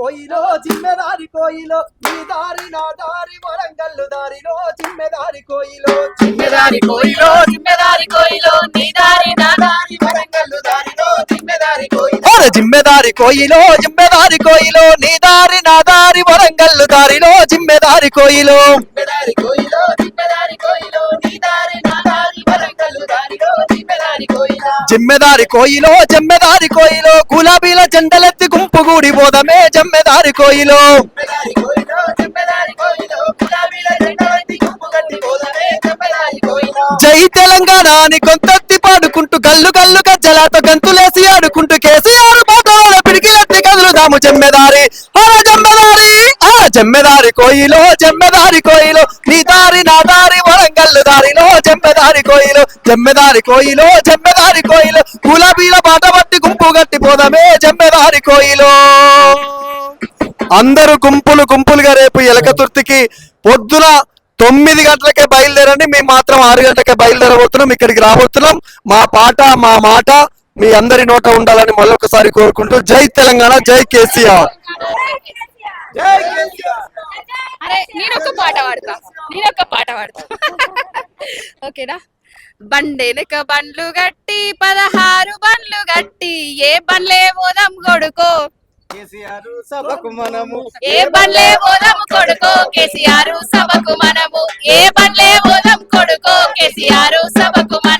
కోయిలో జిమ్మెదారి కోయిలో నీ దారి నా దారి వరంగల్లు దారిలో జిమ్మెదారి కోయిలో జిమ్మెదారి కోయిలో జిమ్మెదారి కోయిలో నీ దారి నా దారి వరంగల్లు దారిలో జిమ్మెదారి కోయిలో జిమ్మెదారి కోయిలో జిమ్మెదారి కోయిలో నీ దారి నా దారి వరంగల్లు దారిలో జిమ్మెదారి కోయిలో జిమ్మెదారి కోయిలో జిమ్మెదారి కోయిలో నీ దారి నా దారి వరంగల్లు దారిలో జిమ్మెదారి కోయిలా జిమ్మెదారి కోయిలో జమ్మెదారి కోయిలో గులాబీల జెండలెత్తి గుంపు గూడి పోదమే జమ్మెదారి కోయిలో. జై తెలంగాణ అని కొంతెత్తి పాడుకుంటూ గల్లు గల్లు గజ్జలాతో గంతులేసి ఆడుకుంటూ కేసీఆర్ పాటల పిడికిలెత్తి కదులుదాము జమ్మెదారి. అర జమ్మెదారి ఆ జమ్మెదారి కోయిలో జమ్మెదారి కోయిలో నీ దారి నా దారి వరంగల్లు దారిలో జమ్మెదారి కోయిలో జమ్మెదారి కోయిలో జమ్మెదారి కోయిలో. గులాబీల బాట పట్టి గుంపు గట్టి పోదమే జమ్మెదారి కోయిలో అందరూ గుంపులు గుంపులుగా రేపు ఎలకతుర్తికి పొద్దున తొమ్మిది గంటలకే బయలుదేరండి. మేము మాత్రం ఆరు గంటలకే బయలుదేరబోతున్నాం. ఇక్కడికి రాబోతున్నాం. మా పాట మా మాట మీ అందరి నోట ఉండాలని మళ్ళొకసారి కోరుకుంటూ జై తెలంగాణ జై కేసీఆర్. అరే పాట పాడతా. నేను పాట పాడతా. ఓకేనా? బండెనక బండ్లు గట్టి పదహారు గట్టి ఏ బండ్లే పోదాం కొడుకో? కేసీఆర్ సభకు మనము. ఏ బండ్లే పోదాం కొడుకో? కేసీఆర్ సభకు మనము. ఏ బండ్లే పోదాం కొడుకో? కేసీఆర్ సభకు మనము.